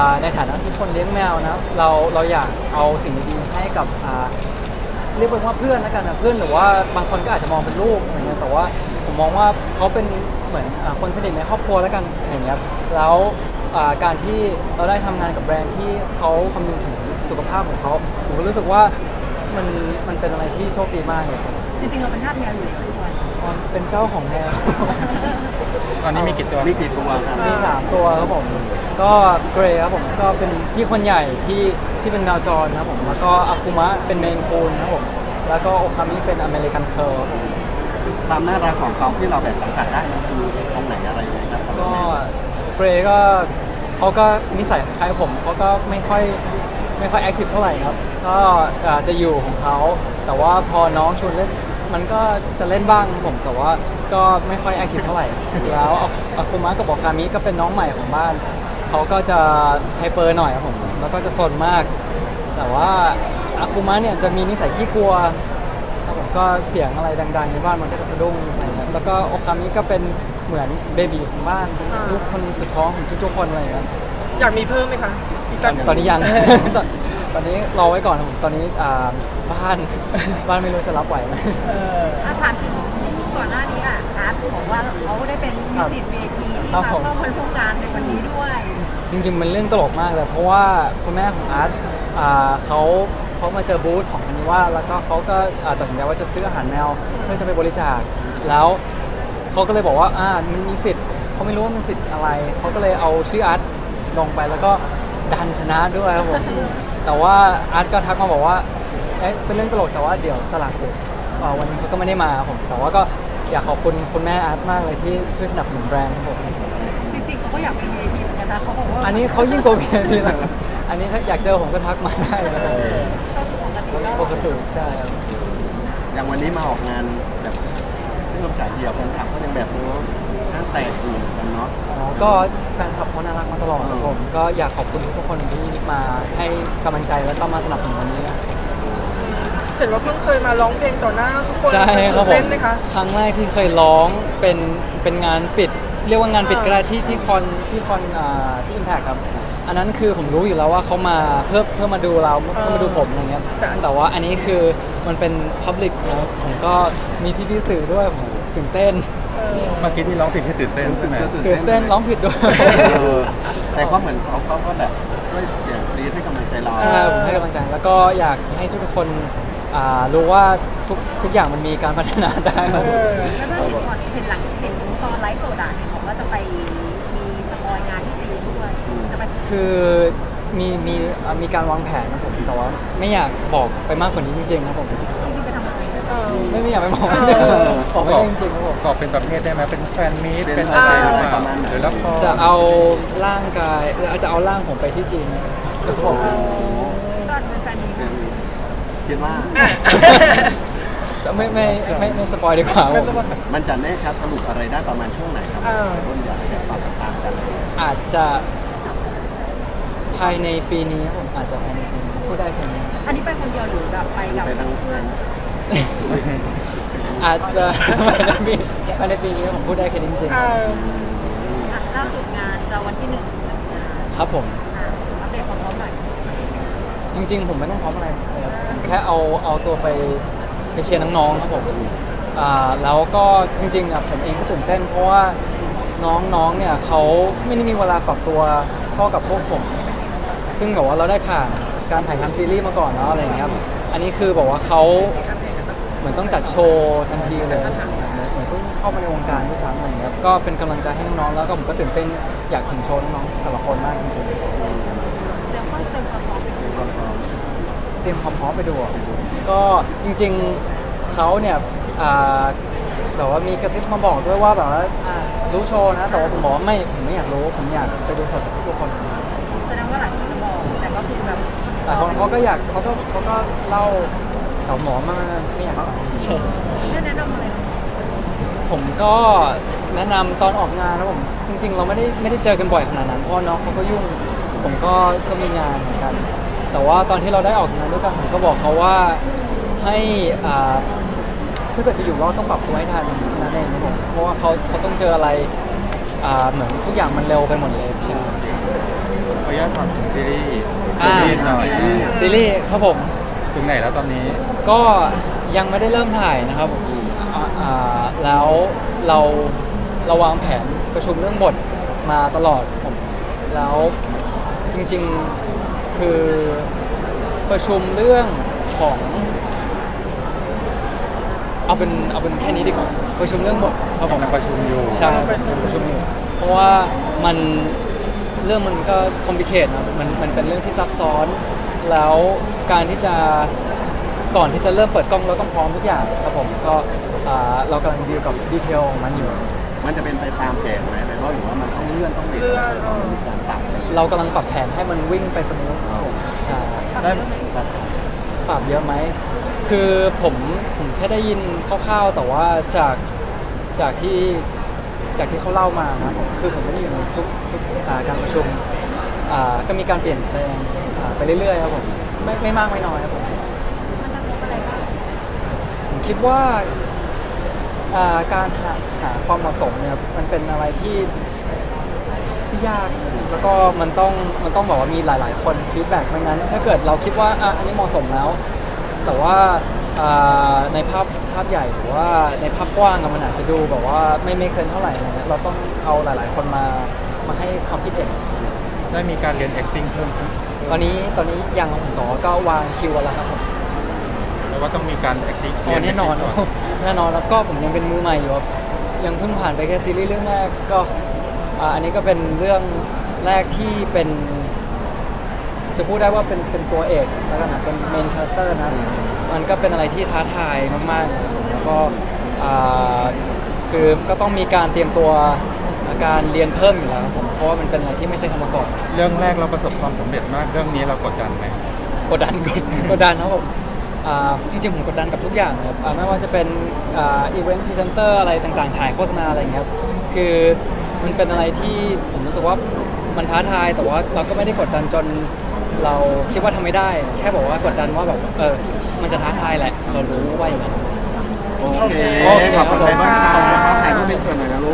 าในฐานะที่คนเลี้ยงแมวนะเราเราอยากเอาสิ่งดีๆให้กับอ่าเรียกว่าเพื่อนแล้วกันนะเพื่อนหรือว่าบางคนก็อาจจะมองเป็นลูกอะไรเงี้ยแต่ว่าผมมองว่าเขาเป็นเหมือนอาคนสนิทในครอบครัวแล้วกันอย่างเงี้ยแล้วอ่าการที่เราได้ทำงานกับแบรนด์ที่เขาคำนึงถึงสุขภาพของเขาผมก็รู้สึกว่ามันมันเป็นอะไรที่โชคดีมากเลยครับ จริงๆเราเป็นทาสแมวอยู่แล้วด้วย ตอนเป็นเจ้าของแมว ตอนนี้มีกี่ตัว มีกี่ตัวครับมีสามตัวครับผม ก็เกรย์ครับผมก็เป็นพี่คนใหญ่ที่ที่เป็นแมวจรครับผม แล้วก็อาคุมะเป็นเมนคูนครับผม แล้วก็โอคามิเป็นอเมริกันเคิร์ครับผม ความน่ารักของเขาที่เราแบบสัมผัสได้มันคือตรงไหนอะไรยังไงครับก็เกรย์ก็เขาก็นิสัยคล้ายผมเขาก็ไม่ค่อยไม่ค่อยแอคทีฟเท่าไหร่ครับ ก็เอ่อจะอยู่ของเขาแต่ว่าพอน้องชวนเล่น มันก็จะเล่นบ้างครับผมแต่ว่าก็ไม่ค่อยแอคทีฟเท่าไหร่ แล้วอาคุมะกับโอคามิก็เป็นน้องใหม่ของบ้านเขาก็จะไฮเปอร์หน่อยครับผมแล้วก็จะซนมาก แต่ว่าอาคุมะเนี่ยจะมีนิสัยขี้กลัวครับผมก็เสียงอะไรดังๆในบ้านมันก็จะสะดุ้งอะไรเงี้ยแล้วก็โอคามิก็เป็นเหมือนเบบีของบ้านเป็นลูกคนสุดท้องของทุกๆคนอะไรเงี้ย อยากมีเพิ่มไหมคะอีกสักตอนนี้ยัง ตอนตอนนี้รอไว้ก่อนครับผมตอนนี้อ่า บ้าน บ้านไม่รู้จะรับไหวไหมถ้าถามถึงก่อนหน้านี้อะอาร์ตบอกว่าเขาได้เป็นนิสิต VIP ที่ครัมาบผม เข้ามาร่วมงานในวันนี้ด้วยจริง ๆ มันเรื่องตลกมากเลยเพราะว่าคุณแม่ของอาร์ตอ่าเขาเขามาเจอบูธของคันนี้ว่าแล้วก็เขาก็อ่าตัดสินใจว่าจะซื้ออาหารแมวเพื่อจะไปบริจาคแล้วเขาก็เลยบอกว่าอ่ามันมีสิทธิ์เขาไม่รู้ว่ามันสิทธิ์อะไรเขาก็เลยเอาชื่ออาร์ตลงไปแล้วก็ดันชนะด้วยครับผมแต่ว่าอาร์ตก็ทักมาบอกว่า เอ๊ะเป็นเรื่องตลกแต่ว่าเดี๋ยวสละสิทธิ์อ่าวันนี้เขาก็ไม่ได้มาครับผมแต่ว่าก็อยากขอบคุณคุณแม่อาร์ตมากเลยที่ช่วยสนับสนุนแบรนด์ครับผมจริงๆเขาก็อยากเป็น VIP เหมือนกันนะเขาบอกว่าอันนี้เขายิ่งกว่า VIP เลยอันนี้ถ้าอยากเจอผมก็ทักมาได้เลยก็คือปกติก็ปกติใช่ครับ อย่างวันนี้มาออกงานแบบซึ่งลมสายเดียวแฟนคลับก็ยังแบบโอ้ห้างแตกอยู่เหมือนกันเนาะ อ๋อก็แฟนคลับเขาน่ารักมาตลอดครับผม ก็อยากขอบคุณทุกคนที่มาให้กำลังใจแล้วก็มาสนับสนุนวันนี้นะ เห็นว่าเพิ่งเคยมาร้องเพลงต่อหน้าทุกคนใช่ครับผตื่นเต้มนไหมคะครั้งแรกที่เคยร้องเป็นเป็นงานปิด เรียกว่างานปิดอ่าก็ได้ที่ที่คอนที่คอนอ่าที่อิมแพคครับ อันนั้นคือผมรู้อยู่แล้วว่าเขามาเพื่อเพื่อมาดูเราเพื่อมาดูผมอะไรเงี้ยแต่ว่าอันนี้คือมันเป็น Public นะครับผมก็มีพี่ๆสื่อด้วยผมตื่นเต้นเออเมื่อกี้ที่ร้องผิดให้ตื่นเต้นใช่ไหมตื่นเต้นร้องผิดด้วย เออแต่ก็เหมือนเขาเขาก็แบบช่วยเสียงกรี๊ดให้กำลังใจเรา ใช่ผมให้กำลังใจแล้วก็อยากให้ทุกๆคน อ่ารู้ว่าทุกทุกอย่างมันมีการพัฒนาได้ครับเออแล้วก็เห็นก่อนเห็นหลังเห็นตอนไลฟ์สดอะเห็นบอกว่าจะไปมีสปอยงานที่จีนด้วยจะไปคือมีมีอ่ามีการวางแผนนะผมแต่ว่าไม่อยากบอกไปมากกว่านี้จริงๆครับผมจริงๆไปทำอะไรเออ ไม่ไม่อยากไปบอกเออบอกไม่ได้จริงๆครับผมกรอบเป็นประเภทได้ไหมเป็นแฟนมีตเป็นเป็นอะไรอะไรหรือเปปล่าระมาณไหนหรือละครจะเอาร่างกายอาจจะเอาร่างผมไปที่จีนครับผมก็เป็นแฟนมีนะ คิดว่าแต่ไม่ไม่ไม่ไม่สปอยดีกว่าครับผมมันจะแน่ชัดสรุปอะไรได้ประมาณช่วงไหนครับเออ ต้นอยากให้แบบติดตามกันเลยอาจจะภายในปีนี้ครับผมอาจจะภายในปีนี้พูดได้แค่นี้ อันนี้ไปคนเดียวหรือแบบไปกับไปทั้งเพื่อนอาจจะภายในปีภายในปีนี้ผมพูดได้แค่นี้จริงเอออะล่าสุดงานจะวันที่หนึ่งมีนาๆครับผม อะอัปเดตความพร้อมหน่อย จริง ๆ ผมไม่ต้องพร้อมอะไรเลยครับผมแค่เอาเอาตัวไปไปเชียร์น้องๆครับผมอ่าแล้วก็จริงๆอะผมเองก็ตื่นเต้น เพราะว่าน้องๆเนี่ยเขาไม่ได้มีเวลาปรับตัวเท่ากับพวกผม ซึ่งแบบว่าเราได้ผ่านการถ่ายทำซีรีส์มาก่อนเนาะอะไรอย่างเงี้ยครับอันนี้คือบอกว่าเขาเหมือนต้องจัดโชว์ทันทีเลยเหมือนเพิ่งเข้ามาในวงการด้วยซ้ำอะไรอย่างเงี้ยครับก็เป็นกำลังใจให้น้องๆแล้วก็ผมก็ตื่นเต้นอยากเห็นโชว์น้องๆแต่ละคนมากจริงๆ เดี๋ยวก็เตรียม ความพร้อมไปดูความพร้อมเตรียมความพร้อมไปดูอะก็จริงๆเขาเนี่ยอ่าแบบว่ามีกระซิบมาบอกด้วยว่าแบบว่าอ่ารู้โชว์นะ แต่ว่าผมบอกว่าไม่ผมไม่อยากรู้ ผมอยากไปดูสดกับทุกคนแสดงว่าหลายคนจะบอกแต่ก็คือแบบแต่คนเขาก็อยากเขาก็เขาก็เล่าแต่หมอมาไม่อยากใช่ไม่แนะนำอะไรหรอกผมก็แนะนำตอนออกงานนะผมจริง ๆ เราไม่ได้ไม่ได้เจอกันบ่อยขนาดนั้นเพราะว่าน้องเขาก็ยุ่ง ผมก็ก็มีงานเหมือนกัน แต่ว่าตอนที่เราได้ออกงานด้วยกันผมก็บอกเขาว่าให้อ่าถ้าเกิดจะอยู่รอดต้องปรับตัวให้ทันนั่นเองครับผมเพราะว่าเขาเขาต้องเจออะไรอ่าเหมือนทุกอย่างมันเร็วไปหมดเลยใช่พอออนุญาตถามถึงซีรีส์อ่าซีรีส์หน่อยซีรีส์ครับผม ถึงไหนแล้วตอนนี้ก็ยังไม่ได้เริ่มถ่ายนะครับผมอ่าอ่าแล้วเราเราวางแผนประชุมเรื่องบทมาตลอดผม แล้วจริงๆคือ ประชุมเรื่องของ เอาเป็นเอาเป็นแค่นี้ดีกว่าประชุมเรื่องบทครับผม กำลังประชุมอยู่ ใช่ประชุมอยู่เพราะว่ามันเรื่องมันก็คอมพลิเคทนะมันมันเป็นเรื่องที่ซับซ้อน แล้วการที่จะก่อนที่จะเริ่มเปิดกล้องเราต้องพร้อมทุกอย่างครับผมก็อ่าเรากำลังดีลกับดีเทลของมันอยู่ มันจะเป็นไปตามแผนไหมไปเพราะหรือว่ามันต้องเลื่อนต้องเปลี่ยนเลื่อนต้องมีการปรับอะไรอย่างเงี้ยเรากำลังปรับแผนให้มันวิ่งไปสมูทใช่ ได้ครับปรับเยอะไหม คือผมผมแค่ได้ยินคร่าวๆ แต่ว่าจากจากที่จากที่เขาเล่ามานะผมคือผมไม่ได้อยู่ในทุกทุกอ่าการประชุมอ่าก็มีการเปลี่ยนแปลงอ่าไปเรื่อยๆครับผมไม่ไม่มากไม่น้อยครับผมผมคิดว่าอ่าการหาหาความเหมาะสมเนี่ยมันเป็นอะไรที่ ยาก แล้วก็มันต้องมันต้องบอกว่ามีหลาย ๆ คนฟีดแบ็กไม่งั้น ถ้าเกิดเราคิดว่าอะอันนี้เหมาะสมแล้ว แต่ว่าอ่าในภาพภาพใหญ่หรือว่าในภาพกว้างอะมันอาจจะดูแบบว่าไม่เมคเซนเท่าไหร่อะไรเงี้ยเราต้องเอาหลาย ๆ คนมามาให้ความคิดเห็นได้มีการเรียน acting เพิ่มขึ้นตอนนี้ตอนนี้ยังต่อก็วางคิวแล้วครับผมแล้วว่าต้องมีการ acting อ๋อแน่นอนเรีย acting ก่แน่นอนแล้วก็ผมยังเป็นมือใหม่อยู่ครับยังเพิ่งผ่านไปแค่ซีรีส์เรื่องแรกก็ อ่าอันนี้ก็เป็นเรื่องแรกที่เป็น จะพูดได้ว่าเป็นเป็นตัวเอกแล้วกันนะเป็นเมนคาแรคเตอร์นะ มันก็เป็นอะไรที่ท้าทายมากๆ แล้วก็อ่าคือก็ต้องมีการเตรียมตัวการเรียนเพิ่มอยู่แล้วครับผมเพราะว่ามันเป็นอะไรที่ไม่เคยทำมาก่อน เรื่องแรกเราประสบความสำเร็จมาก เรื่องนี้เรากดดันไหม กดดันกดกดดันครับผมอ่าจริงๆผมกดดันกับทุกอย่างนะครับอ่าไม่ว่าจะเป็นอีเวนต์พรีเซนเตอร์อะไรต่างๆ ถ่ายโฆษณาอะไรอย่างเงี้ยครับคือ มันเป็นอะไรที่ผมรู้สึกว่ามันท้าทายแต่ว่าเราก็ไม่ได้กดดันจนเราคิดว่าทำไม่ได้ แค่บอกว่ากดดันว่าแบบเออมันจะท้าทายแหละ เรารู้ว่าอย่างนั้น โอเคโอเคขอบคุณครับมากครับถ่ายรูปเป็นส่วนหน่อยนะลูก